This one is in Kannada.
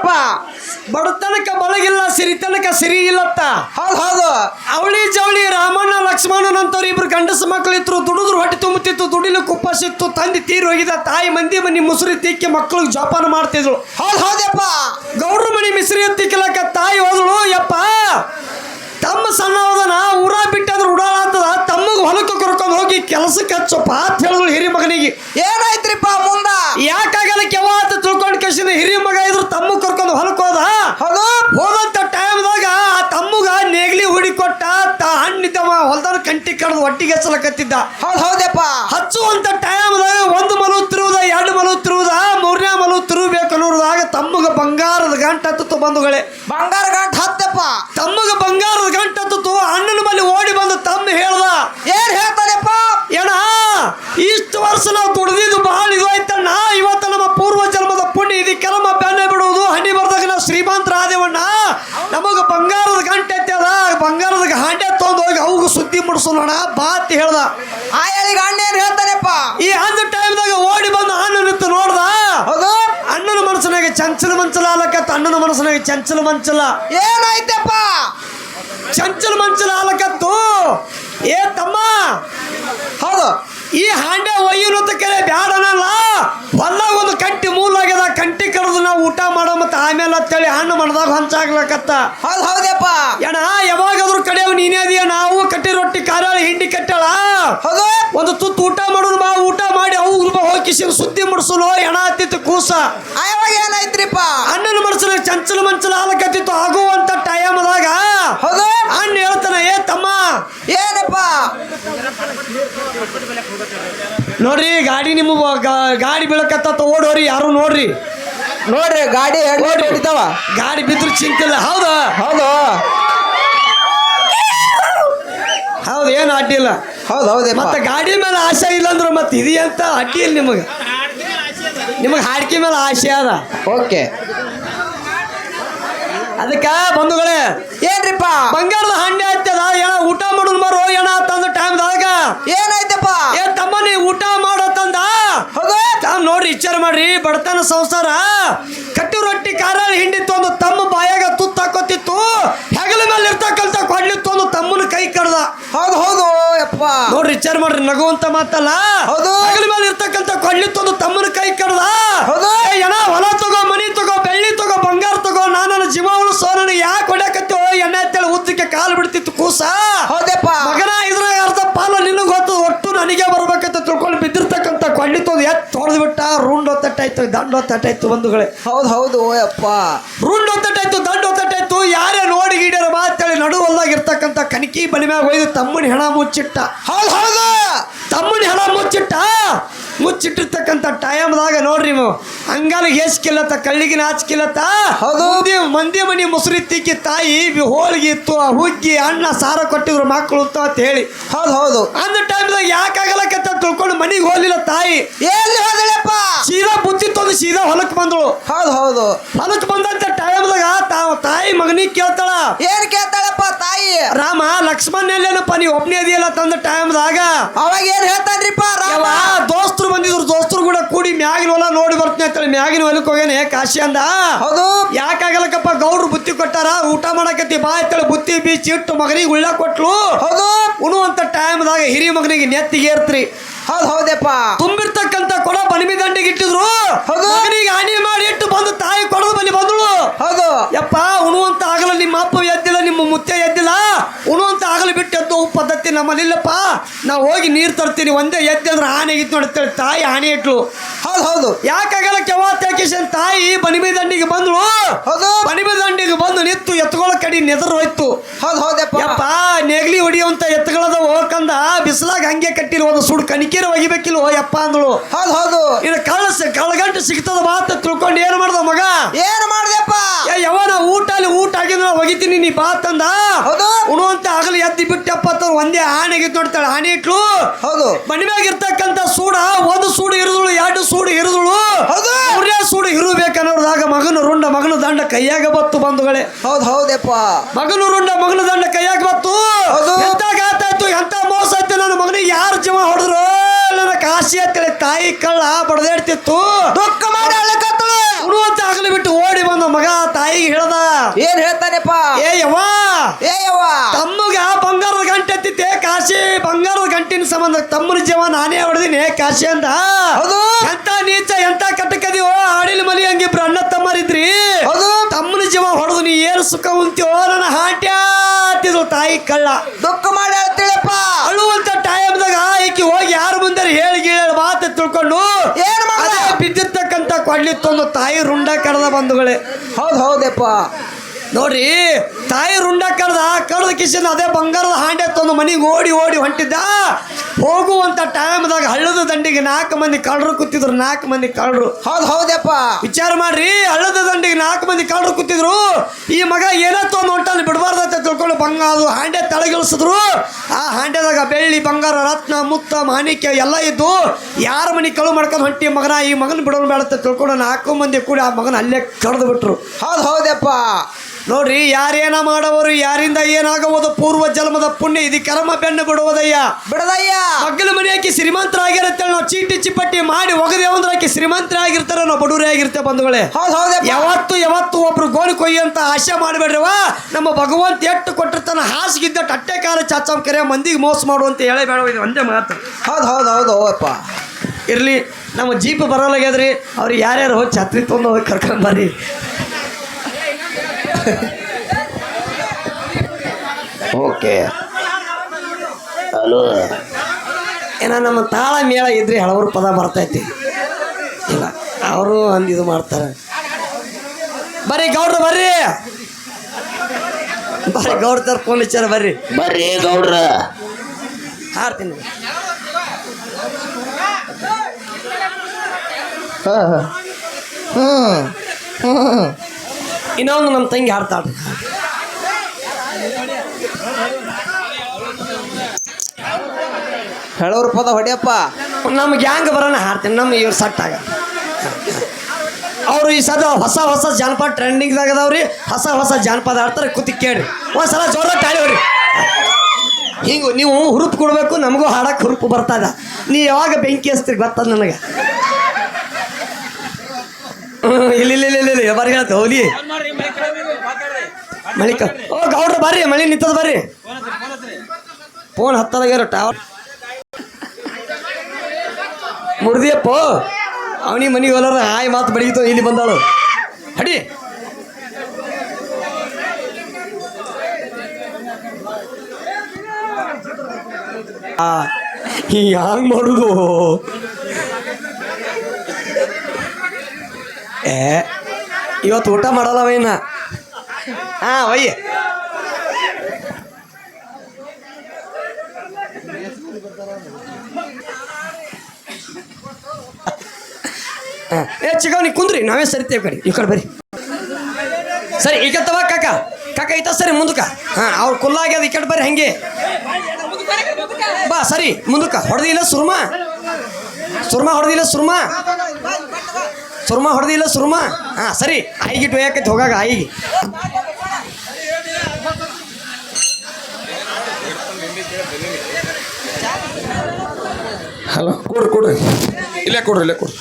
ಹೌದಪ್ಪ ಬಡತನಕ ಬಳಗಿಲ್ಲ ಸಿರಿತನಕ ಸಿರಿ ಇಲ್ಲತ್ತ ಹೌದು ಹೌದು. ಅವಳಿ ಜವಳಿ ರಾಮಣ್ಣ ಲಕ್ಷ್ಮಣನಂತವ್ರು ಇಬ್ರು ಗಂಡಸ ಮಕ್ಕಳಿದ್ರು ದುಡಿದ್ರು ಹೊಟ್ಟೆ ತುಂಬುತ್ತಿತ್ತು ದುಡಿಲು ಕುಪ್ಪಸಿತ್ತು ತಂದೆ ತೀರ್ ಹೋಗಿದ ತಾಯಿ ಮಂದಿ ಮನಿ ಮುಸುರಿ ತಿಕ್ಕಿ ಮಕ್ಕಳಿಗೆ ಜೋಪಾನ ಮಾಡ್ತಿದ್ರು ಹೌದು ಹೌದಪ್ಪ ಗೌಡ್ರ ಮನಿ ಮಿಸ್ರಿ ತಿಕ್ಕಲಕ್ಕ ತಾಯಿ ಹೋದಳು ಯಪ್ಪ. ತಮ್ಮ ಸಣ್ಣ ಹೋದನ ಊರ ಉಡಾಳ ಅಂತದ ತಮ್ಮಗ ಹೊಲಕ್ಕೆ ಕರ್ಕೊಂಡು ಹೋಗಿ ಕೆಲಸಕ್ಕೆ ಹಚ್ಚಪ್ಪ ಅಂತ ಹೇಳಿದ್ರು ಹಿರಿ ಮಗನಿಗೆ ಏನಾಯ್ತ್ರಿಪ್ಪ ಮುಂದ ಯಾಕಾಗಲ್ಲ ಕೆವಾತ ತಿಳ್ಕೊಂಡು ಕಸಿನ ಹಿರಿ ಮಗ ಇದ್ರು ತಮ್ಮ ಕರ್ಕೊಂಡು ಹೊಲಕ್ಕೆ ಹೋದ ಹೌದು ಹೋದಂತ ಟೈಮ್ದಾಗ ಆ ತಮ್ಮಗ ನೇಗ್ಲಿ ಹುಡಿ ಕೊಟ್ಟ ತ ಹಣ್ಣಿದ್ದವ ಒಟ್ಟಿಗೆ ಹಚ್ಚಲಕತ್ತಿದ್ದ. ಹೌದು ಹೌದಪ್ಪ ಹಚ್ಚುವಂತ ಟೈಮ್ ಒಂದು ಮಲು ತಿರುವುದ ಎರಡು ಮಲು ತಿರುವುದ ಮೂರನೇ ಮಲು ತಿರುಗಬೇಕು ಅನ್ನೋದಾಗ ತಮ್ಮಗ ಬಂಗಾರದ ಗಂಟು ಹತ್ತು ಬಂಧುಗಳೇ ಬಂಗಾರ ಗಂಟ್ ಹತ್ತಪ್ಪ ತಮ್ಮಗ ಬಂಗಾರದ ಗಂಟು ಹತ್ತಿತ್ತು ಅಣ್ಣನ ಬಳಿ ಓಡಿ ಬಂದು ತಮ್ಮ ಹೇಳ್ದ ಏನ್ ಹೇಳ್ತಾನೆಪ್ಪ ಏನ ಇಷ್ಟು ವರ್ಷ ನಾವು ದುಡ್ದಿದ್ದು ಬಹಳ ಇದು ಆಯ್ತಣ್ಣ ಇವತ್ತು ನಮ್ಮ ಪೂರ್ವ ಜನ್ಮದ ಪುಣ್ಯ ಇದಕ್ಕೆಲ್ಲ ನಮ್ಮ ಬೆನ್ನೆ ಬಿಡುವುದು ಹಣ್ಣಿ ಬರ್ದಾಗ ನಾವು ಶ್ರೀಮಂತರ ಆದೇವಣ್ಣ ನಮಗ ಬಂಗಾರದ ಗಂಟೆ ಐತದ ಬಂಗಾರದ ಹಾಂಡೆ ತೊಗೊಂಡು ಹೋಗಿ ಮುಡ್ಸೋಣ ಬಾ ಅಂತ ಹೇಳ್ದ. ಆ ಹೇಳಿಗ ಅಣ್ಣ ಏನ್ ಹೇಳ್ತಾನೆಪ್ಪ? ಈ ಅಂದ ಟೈಮ್ದಾಗ ಓಡಿ ಬಂದು ಹಣ್ಣು ನಿಂತು ನೋಡ್ದ? ಹೌದು? ಅಣ್ಣನ ಮನಸ್ಸಿನಾಗ ಚಂಚಲ ಮಂಚಲ ಅಲ್ಲಕತ್ತ ಅಣ್ಣನ ಮನಸ್ಸಿನಾಗ ಚಂಚಲ ಮಂಚಲ. ಏನಾಯ್ತಪ್ಪ? ಚಂಚಲ ಮಂಚಲ ಆಲಕತ್ತು. ಏ ತಮ್ಮ ಹೌದು. ಈ ಹಾಂಡೆ ಒಯ್ಯುನತ್ತ ಕರೆ ಬ್ಯಾಡನಲ್ಲ. ಹೊಲ್ದಾಗ ಒಂದು ಕಂಟಿ ಮೂಲಾಗ್ಯದ ಕಂಟಿ ಕಡ್ದು ನಾವು ಊಟ ಮಾಡೋ ಮತ್ತೆ ಆಮೇಲೆ ಅಂತೇಳಿ ಹಣ್ಣು ಮಣದಾಗ ಹಂಚಾಗ್ಲಕತ್ತ. ಹೌದು ಹೌದಪ್ಪ ಏನ ಯಾವಾಗಾದ್ರೂ ಕಡೆಯವ್ ನೀನೇ ಅದೀಯ? ನಾವು ಕಟ್ಟಿ ರೊಟ್ಟಿ ಕಾರಾಳಿ ಹಿಂಡಿ ಕಟ್ಟಳ? ಹೌದು. ಒಂದು ತುತ್ತು ಊಟ ಮಾಡೋದು ಬಾ ಊಟ ಮಾಡಿ ಅವು ಹೋಗಿಸಿ ಸುದ್ದಿ ಮುಡ್ಸಲು ಎಣ ಹತ್ತಿತ್ತು ಕೂಸ. ಯಾವಾಗ ಏನಾಯ್ತ್ರಿಪ್ಪ? ಅಣ್ಣನ ಮಡ್ಸಲು ಚಂಚಲ ಮಂಚಲ ಆಲಕತ್ತಿತ್ತು ಆಗುವಂತ ಟೈಮದಾಗ. ಹೌದು. ಹಣ್ಣು ಹೇಳ್ತಾನ ಏ ತಮ್ಮ ಏನಪ್ಪ? ನೋಡ್ರಿ ಗಾಡಿ ನಿಮ್ಮ ಗಾ- ಗಾಡಿ ಬೀಳಕತ್ತ ಓಡೋರಿ ಯಾರು ನೋಡ್ರಿ. ನೋಡ್ರಿ ಗಾಡಿ ನೋಡ್ರಿ. ಹೊಡಿತಾವ? ಗಾಡಿ ಬಿದ್ರು ಚಿಂತಿಲ್ಲ. ಹೌದು? ಹೌದು. ಹೌದು ಏನು ಅಡ್ಡಿ ಇಲ್ಲ. ಹೌದು ಹೌದು ಮತ್ತೆ ಗಾಡಿ ಮೇಲೆ ಆಸೆ ಇಲ್ಲ ಅಂದ್ರೆ ಮತ್ತೆ ಇದೆಯಂತ ಅಡ್ಡಿ ಇಲ್ಲ ನಿಮಗೆ? ನಿಮಗೆ ಹಾಡಿಕೆ ಮೇಲೆ ಆಸೆ ಅದ. ಓಕೆ. ಅದಕ್ಕೆ ಬಂಧುಗಳೇ ಏನ್ರಿಪ್ಪ? ಬಂಗಾರದ ಹಂಡೆ ಹತ್ತದ ಏನ ಊಟ ಮಾಡೋದು ಮರೋ ಏನ ಟೈಮ್ ಟೈಮ್ದಾಗ ಏನಾಯ್ತಪ್ಪ? ಏ ತಮ್ಮ ನೀ ಊಟ ಮಾಡೋ ತಂದ? ತಾವ್ ನೋಡ್ರಿ ವಿಚಾರ ಮಾಡ್ರಿ. ಬಡತನ ಸಂಸಾರ. ಕಟ್ಟಿ ರೊಟ್ಟಿ ಕಾರಲ್ಲಿ ಹಿಂಡಿ ತೊಂದು ತಮ್ಮ ಬಾಯಾಗ ತುತ್ತ ಹಾಕೋತಿತ್ತು. ಹೆಗಲ ಮೇಲೆ ಇರ್ತಕ್ಕಂತ ಕೊಡ್ಲಿ ತೊಂದು ತಮ್ಮನ ಕೈ ಕಡ್ದ. ಹೌದು ಹೌದು ಯಪ್ಪ. ನೋಡ್ರಿ ವಿಚಾರ ಮಾಡ್ರಿ ನಗುವಂತ ಮಾತಲ್ಲ? ಹೌದು. ಹೆಗಲ ಮೇಲೆ ಇರ್ತಕ್ಕಂತ ಕೊಡ್ಲಿ ತೊಂದು ತಮ್ಮನ ಕೈ ಕಡ್ದ. ಹೌದು. ಏನ ಹೊಲ ತಗೋ ಮನಿ ತಗೋ ಬೆಳ್ಳಿ ತಗೋ ಬಂಗಾರ ತಗೋ ನಾನು ನನ್ನ ಜೀವ ಉಳಿಸೋ ನನಗೆ ಯಾಕೆ ಹೊಡ್ಯಾಕತ್ತೋ ಎಣ್ಣೆ ಅಂತೇಳಿ ಉದ್ದಕ್ಕೆ ಕಾಲು ಬಿಡ್ತಿತ್ತು ಕೂಸ ಹೌದಪ್ಪ ಮಗನ ಇದ್ರಾಗ ಅರ್ಧ ಪಾಲ ನಿನಗೆ ಗೊತ್ತು ಒಟ್ಟು ನನಗೆ ಬರ್ಬೇಕಂತ ತಿಳ್ಕೊಂಡು ಬಿದ್ದಿರ್ತಕ್ಕಂಥ ಕೊಳ್ಳಿ ತೊಂದು ಎತ್ತು ಹೊಡೆದು ಬಿಟ್ಟ ರೂಂಡ್ ಒತ್ತಟ್ಟಾಯ್ತು ದಂಡ ಒತ್ತಟ್ಟಾಯ್ತು ಬಂಧುಗಳೇ. ಹೌದು ಹೌದು ಓಯಪ್ಪ. ರೂಂಡ್ ಒತ್ತಟ್ಟಾಯ್ತು ದಂಡ ಒತ್ತಟ್ಟಾಯ್ತು ಯಾರೇ ನೋಡಿ ಗೀಡ್ಯಾರ ಮಾತೇಳಿ ನಡು ಹೊಲ್ದಾಗಿರ್ತಕ್ಕಂಥ ಕನಕಿ ಬಲಿ ಮ್ಯಾಗ ಒಯ್ದು ತಮ್ಮನ ಹೆಣ ಮುಚ್ಚಿಟ್ಟ. ಹೌದು ಹೌದು. ತಮ್ಮನ ಹೆಣ ಮುಚ್ಚಿಟ್ಟ. ಮುಚ್ಚಿಟ್ಟಿರ್ತಕ್ಕಂಥ ಟೈಮ್ದಾಗ ನೋಡ್ರಿ ನೀವು ಅಂಗಾಲಿಗೆ ಹೇಸ್ಕಿಲ್ಲತ್ತ ಕಳ್ಳಿಗೆ ನಾಚಿಕಿಲ್ಲತ್ತ ಹೌದು. ಮಂದಿ ಮಂದಿ ಮನಿ ಮುಸುರಿ ತಿಕ್ಕಿ ತಾಯಿ ಬಿ- ಹೋಳಿಗೆ ಇತ್ತು ಹುಗ್ಗಿ ಅಣ್ಣ ಸಾರ ಕೊಟ್ಟಿದ್ರು ಮಕ್ಕಳು ಉತ್ತ ಅಂತ ಹೇಳಿ. ಹೌದು ಹೌದು. ಅಂದ ಟೈಮ್ದಾಗ ಯಾಕಾಗಲಕ್ಕೆ ತಿಳ್ಕೊಂಡು ಮನಿಗೆ ಹೋಗ್ಲಿಲ್ಲ ತಾಯಿ. ಎಲ್ಲಿ ಹೋದಳಪ್ಪ ಸೀದಾ ಬುತ್ತಿ ತಂದು ಸೀದಾ ಹೊಲಕ್ಕೆ ಬಂದಳು. ಹೌದು ಹೌದು. ಹೊಲಕ್ಕೆ ಬಂದಂತ ಟೈಮ್ದಾಗ ತಾವ ತಾಯಿ ಮಗನಿಗೆ ಕೇಳ್ತಾಳ. ಏನ್ ಕೇಳ್ತಾಳಪ್ಪ ತಾಯಿ? ರಾಮ ಲಕ್ಷ್ಮಣ ಎಲ್ಲೇನಪ್ಪ ನೀ ಒಬ್ಬನೇ ಇದೆಯಲ್ಲ ತಂದ ಟೈಮ್ದಾಗ? ಅವಾಗ ಏನ್ ಹೇಳ್ತಾನ್ರಿಪ್ಪ ರಾಮ? ಯಾವ ಬಂದಿದ್ರು ದೋಸ್ತರು ಕೂಡ ಕೂಡಿ ಮ್ಯಾಗಿನ ಹೊಲ ನೋಡಿ ಬರ್ತೀನಿ ಅಂತೇಳಿ ಮ್ಯಾಗಿನ ಹೊಲಕ್ಕೆ ಹೋಗೇನೆ ಕಾಶಿ ಅಂದ. ಹೌದು. ಯಾಕಾಗಲಕ್ಕಪ್ಪ ಗೌಡ್ರು ಬುತ್ತಿ ಕೊಟ್ಟಾರ. ಊಟ ಮಾಡಕತ್ತಿ. ಬಾ ಅಂತೇಳಿ ಬುತ್ತಿ ಬೀಚಿ ಇಟ್ಟು ಮಗನಿಗೆ ಉಳ್ಳ ಕೊಟ್ಲು. ಹೌದು. ಟೈಮ್ ಟೈಮ್ದಾಗ ಹಿರಿ ಮಗನಿಗೆ ನೆತ್ತಿಗೆ ಏರ್ತ್ರಿ ಹೌದು ಹೌದಪ್ಪ. ತುಂಬಿರ್ತಕ್ಕಂಥ ಕೊಡ ಬನಿಮಿ ದಂಡಿಗೆ ಇಟ್ಟಿದ್ರು. ಮಗನಿಗೆ ಹಾನಿ ಮಾಡಿ ಇಟ್ಟು ಬಂದು ತಾಯಿ ಕೊಡದ ಬಲಿ ಬಂದಳು. ಹೌದು ಯಪ್ಪ ಉಣುವಂತ ಆಗಲ್ಲ ನಿಮ್ಮ ಅಪ್ಪ ಎದ್ದಿಲ್ಲ ನಿಮ್ಮ ಮುತ್ತೆ ಎದ್ದಿಲ್ಲ. ಉಣುವಂತ ಆಗಲು ಬಿಟ್ಟು ಎದ್ದು ಪದ್ಧತಿ ನಮ್ಮಲ್ಲಿಲ್ಲಪ್ಪ. ನಾವು ಹೋಗಿ ನೀರು ತರ್ತೀನಿ ಒಂದೇ ಎದ್ದೆ ಅಂದ್ರೆ ಆನೆ ಆಗಿತ್ತು ನೋಡ್ತೇಳಿ ತಾಯಿ ಆನೆ ಇಟ್ಲು. ಹೌದು ಹೌದು ಯಾಕಾಗಲ್ಲ ಕೆವ ಕಿಶನ್ ತಾಯಿ? ಬನಿಮಿ ದಂಡಿಗೆ ಬಂದಳು. ಹೌದು ಬನಿಮಿ ದಂಡಿಗೆ ಬಂದು ನಿತ್ತು ಎತ್ತುಗಳ ಕಡೆ ನೆದರು ಹೋಯ್ತು. ಹೌದು ಹೌದಪ್ಪ ಯಪ್ಪ. ನೆಗ್ಲಿ ಹೊಡಿಯುವಂತ ಎತ್ತುಗಳದ ಹೋಗಂದ ಬಿಸಿಲಾಗ ಹಂಗೆ ಕಟ್ಟಿಲ್ಲ ಒಂದು ಸುಡು ಕಣಿಕೇರ ಯಪ್ಪ ಅಂದಳು. ಹೌದು ಹೌದು. ಇದು ಕಳಸ ಕಳಗಂಟು ಸಿಗ್ತದ ಮಾತ ತಿಳ್ಕೊಂಡು ಏನು ಮಾಡ್ದ ಮಗ? ಏನ್ ಮಾಡ್ದಪ್ಪ? ಯಾವನ ಯವನ ಊಟ ಅಲ್ಲಿ ಊಟ ಆಗಿದ್ರೆ ಒಗಿತೀನಿ ನೀ ಬಾ ತಂದ. ಹೌದು. ಉಣುವಂತ ಆಗಲಿ ಎದ್ದಿ ಬಿಟ್ಟಪ್ಪ ಅಂತ ಒಂದೇ ಆನೆಗೆ ನೋಡ್ತಾಳೆ ಆನೆ ಇಟ್ಲು. ಹೌದು. ಮನಿಮ್ಯಾಗ ಇರ್ತಕ್ಕಂತ ಸೂಡ ಒಂದು ಸೂಡು ಇರದಳು ಎರಡು ಸೂಡು ಇರದಳು. ಹೌದು. ಮೂರನೇ ಸೂಡು ಇರಬೇಕನ್ನೋದಾಗ ಮಗನು ರುಂಡ ಮಗನ ದಂಡ ಕೈಯಾಗ ಬತ್ತು ಬಂಧುಗಳೇ. ಹೌದು ಹೌದಪ್ಪ. ಮಗನು ರುಂಡ ಮಗನ ದಂಡ ಕೈಯಾಗ ಬತ್ತು. ಹೌದು. ಎಂತ ಗಾತಾಯ್ತು ಎಂತ ಮೋಸ ಆಯ್ತು ನನ್ನ ಮಗನಿಗೆ ಯಾರು ಜೀವ ಹೊಡೆದ್ರು? ಕಾಶಿ ಅಂತೇಳಿ ತಾಯಿ ಕಳ್ಳ ಬಡದೇಡ್ತಿತ್ತು. ದುಃಖ ಮಾಡಿ ಅಳಕತ್ತಳು ಆಗಲಿ ಬಿಟ್ಟು ಓಡಿ ಬಂದ ಮಗ ಏನ್ ಹೇಳ್ತಾನೆಪ್ಪ? ಏ ಯವ್ವ. ಏ ಯವ್ವ. ತಮ್ಮಗ ಬಂಗಾರದ ಗಂಟೆ ಎತ್ತಿತ್ತೆ ಕಾಶಿ ಬಂಗಾರದ ಗಂಟಿನ ಸಂಬಂಧ ತಮ್ಮನ ಜೀವ ನಾನೇ ಹೊಡೆದಿನಿ ಕಾಶಿ ಅಂತ ಹೌದು. ಎಂತ ನೀಚ ಎಂತ ಕಟ್ಟಕದಿವೋ ಆಡಿಲ್ ಮಲಿ ಹಂಗಿಬ್ರು ಅಣ್ಣ ತಮ್ಮರಿದ್ರಿ. ಹೌದು. ತಮ್ಮನ ಜೀವ ಹೊಡೆದು ನೀ ಏನು ಸುಖ ಉಂತಿಯೋ ನನ್ನ ಹಾಟ್ಯಾತಿದ್ರು ತಾಯಿ ಕಳ್ಳ. ದುಃಖ ಮಾಡಿ ಹೇಳ್ತೀಳಪ್ಪ ಅಳುವಂತ ಟೈಮ್ದಾಗ ಈಕಿ ಹೋಗಿ ಯಾರು ಮುಂದೆ ಹೇಳಿ ಗೀಳಿ ಮಾತು ತಿಳ್ಕೊಂಡು ಏನ್ ಮಾಡ್ದ? ಅದೇ ಬಿದ್ದಿರ್ತಕ್ಕಂಥ ಕೊಡ್ಲಿತ್ತೊಂದು ತಾಯಿ ರುಂಡ ಕಡದ ಬಂಧುಗಳೇ. ಹೌದು ಹೌದಪ್ಪ. ನೋಡ್ರಿ ತಾಯಿ ರುಂಡ ಕಡ್ದ ಕಡ್ದ ಕಿಶನ್ ಅದೇ ಬಂಗಾರದ ಹಾಂಡೆ ತಂದು ಮನೆಗೆ ಓಡಿ ಓಡಿ ಹೊಂಟಿದ್ದ. ಹೋಗುವಂತ ಟೈಮ್ದಾಗ ಹಳ್ಳದ ದಂಡಿಗೆ ನಾಲ್ಕು ಮಂದಿ ಕಳ್ಳರು ಕೂತಿದ್ರು ನಾಲ್ಕು ಮಂದಿ ಕಳ್ಳರು. ಹೌದ್ ಹೌದಪ್ಪ. ವಿಚಾರ ಮಾಡ್ರಿ ಹಳ್ಳದ ದಂಡಿಗೆ ನಾಲ್ಕು ಮಂದಿ ಕಳ್ಳರು ಕೂತಿದ್ರು. ಈ ಮಗ ಏನೋ ತೊಂದು ಹೊಂಟಲ್ಲಿ ಬಂಗ ಅದು ಹಾಂಡೆ ತಳಗಿಳಿಸಿದ್ರು. ಆ ಹಾಂಡೆದಾಗ ಬೆಳ್ಳಿ, ಬಂಗಾರ, ರತ್ನ, ಮುತ್ತ, ಮಾಣಿಕ್ಯ ಎಲ್ಲ ಇದ್ದು ಯಾರ ಮನೆ ಕಳು ಮಾಡ್ಕೊಂಡು ಹೊಂಟಿ ಮಗನ, ಈ ಮಗನ ಬಿಡೋನು ಬೇಡ ತಿಳ್ಕೊಂಡು ನಾಲ್ಕು ಮಂದಿ ಕೂಡ ಆ ಮಗನ ಅಲ್ಲೇ ಕಡ್ದು ಬಿಟ್ರು. ಹೌದು ಹೌದಪ್ಪ. ನೋಡ್ರಿ ಯಾರೇನ ಮಾಡವರು ಯಾರಿಂದ ಏನಾಗುವುದು ಪೂರ್ವ ಜನ್ಮದ ಪುಣ್ಯ ಇದು ಕರ್ಮ ಬೆನ್ನು ಬಿಡುವುದಯ್ಯ? ಬಿಡದಯ್ಯ. ಮಗ್ಗಲ ಮನೆ ಹಾಕಿ ಶ್ರೀಮಂತರಾಗಿರತ್ತೇಳಿ ನಾವು ಚೀಟಿ ಚಿಪ್ಪಟ್ಟಿ ಮಾಡಿ ಒಗದೆ ಒಂದ್ರ ಆಕಿ ಶ್ರೀಮಂತರ ಆಗಿರ್ತಾರೆ ನಾವು ಬಡವರೇ ಆಗಿರ್ತೇವೆ ಬಂಧುಗಳೇ ಯಾವತ್ತು ಯಾವತ್ತು ಒಬ್ರು ಗೋಣಿ ಕೊಯ್ಯಂತ ಆಶೆ ಮಾಡಬೇಡ್ರವ ನಮ್ಮ ಭಗವಂತ ಎಟ್ಟು ಕೊಟ್ಟಿರ್ತಾನ ಹಾಸಿಗಿದ್ದ ಟಟ್ಟೆ ಕಾಲ ಚಾಚಾಮ್ ಕರೆ ಮಂದಿಗೆ ಮೋಸ ಮಾಡುವಂತ ಹೇಳೇ ಬೇಡ ಇದು ಒಂದೇ ಮಾತು. ಹೌದು ಹೌದು ಹೌದು ಹೋಗಪ್ಪ ಇರಲಿ ನಮ್ಮ ಜೀಪ್ ಬರೋಲಾಗ್ಯದ್ರಿ ಅವ್ರಿಗೆ ಯಾರ್ಯಾರು ಹೋಗಿ ಛತ್ರಿ ತೊಗೊಂಡು ಹೋಗಿ ಕರ್ಕೊಂಡು ಬರ್ರಿ. ಓಕೆ. ಹಲೋ. ಏನ ನಮ್ಮ ತಾಳ ಮೇಳ ಇದ್ರೆ ಹಲವಾರು ಪದ ಬರ್ತೈತಿ. ಇಲ್ಲ ಅವರು ಒಂದು ಇದು ಮಾಡ್ತಾರೆ. ಬರ್ರಿ ಗೌಡ್ರ ಬರ್ರಿ. ಬರ್ರಿ ಗೌಡ್ರ ತರ ಫೋನ್ ಹಚ್ಚಾರ ಬರ್ರಿ. ಬರ್ರಿ ಗೌಡ್ರ. ಹಾಡ್ತೀನಿ ಹ್ಞೂ ಹ್ಮ್. ಇನ್ನೊಂದು ನಮ್ಮ ತಂಗಿ ಹಾಡ್ತಾಳೆ ಹೇಳೋರು ಪದ ಹೊಡಿಯಪ್ಪ. ನಮ್ಗೆ ಗ್ಯಾಂಗ್ ಬರೋಣ ಹಾಡ್ತೀನಿ ನಮ್ಮ ಇವ್ರು ಸಟ್ಟಾಗ ಆಗ. ಅವರು ಈ ಸದ ಹೊಸ ಹೊಸ ಜಾನಪದ ಟ್ರೆಂಡಿಂಗ್ದಾಗ ಅದಾವ್ರಿ ಹೊಸ ಹೊಸ ಜಾನಪದ ಆಡ್ತಾರೆ ಕೂತಿ ಕೇಳಿ ಒಂದ್ಸಲ ಜೋರ ಟಾಳಿ ಹೊಡಿ ಹಿಂಗೆ ನೀವು ಹುರುಪು ಕೊಡಬೇಕು ನಮಗೂ ಹಾಡಕ್ಕೆ ಹುರುಪು ಬರ್ತದ. ನೀ ಯಾವಾಗ ಬೆಂಕಿ ಹಚ್ತೀರಿ ಗೊತ್ತದ ನನಗೆ? ಇಲ್ಲ, ಇಲ್ಲಿ, ಇಲ್ಲ ಇಲ್ಲ ಬಾರಿ ಹೇಳ್ತ ಹೋಲಿ ಮಳಿಕ ಓ, ಗೌಡ್ರ, ಬರ್ರಿ, ಮಳಿ ನಿಂತದ ಬರ್ರಿ. ಫೋನ್ ಹತ್ತದಾಗ್ಯಾರ ಟವರ್ ಮುರ್ದಿಯಪ್ಪ, ಅವನಿ ಮನೆಗೆ ಹೋಲಾರ ಹಾಯ್ ಮಾತು ಬಡಗಿತ್ತು, ಇಲ್ಲಿ ಬಂದಾಳು. ಹಡಿ. ಆ ಹ್ಯಾಂಗ್ ಮಾಡುದು? ಏ, ಇವತ್ತು ಊಟ ಮಾಡಲ್ಲ ಇನ್ನ? ಹಾ ಒಯ್ಯ ಹಾ. ಏ ಚಿಕ್ಕ ನೀ ಕುಂದ್ರಿ, ನಾವೇ ಸರಿತೇವೆ ಕಡೆ ಈ ಕಡೆ ಬರ್ರಿ ಸರಿ ಈಗ ತವ ಕಾಕ. ಕಾಕ ಐತ ಸರಿ, ಮುಂದಕ್ಕ. ಹಾ ಅವ್ರು ಕುಲ್ಲಾಗ್ಯದ ಈ ಕಡೆ ಬರ್ರಿ ಹಂಗೆ. ಬಾ, ಸರಿ, ಮುಂದಕ್ಕ. ಹೊಡೆದಿಲ್ಲ ಸುರ್ಮಾ? ಸುರ್ಮಾ ಹೊಡೆದಿಲ್ಲ ಸುರ್ಮಾ? ಸುರ್ಮಾ ಹೊಡೆದಿಲ್ಲ ಸುರ್ಮಾ? ಹಾಂ ಸರಿ. ಐಗಿಟ್ಟು ಒಯ್ಯಾಕೈತಿ ಹೋಗಾಗ ಐಗಿ. ಹಲೋ. ಕೊಡ್ರಿ ಕೊಡ್ರಿ. ಇಲ್ಲೇ ಕೊಡ್ರಿ ಇಲ್ಲೇ ಕೊಡ್ರಿ.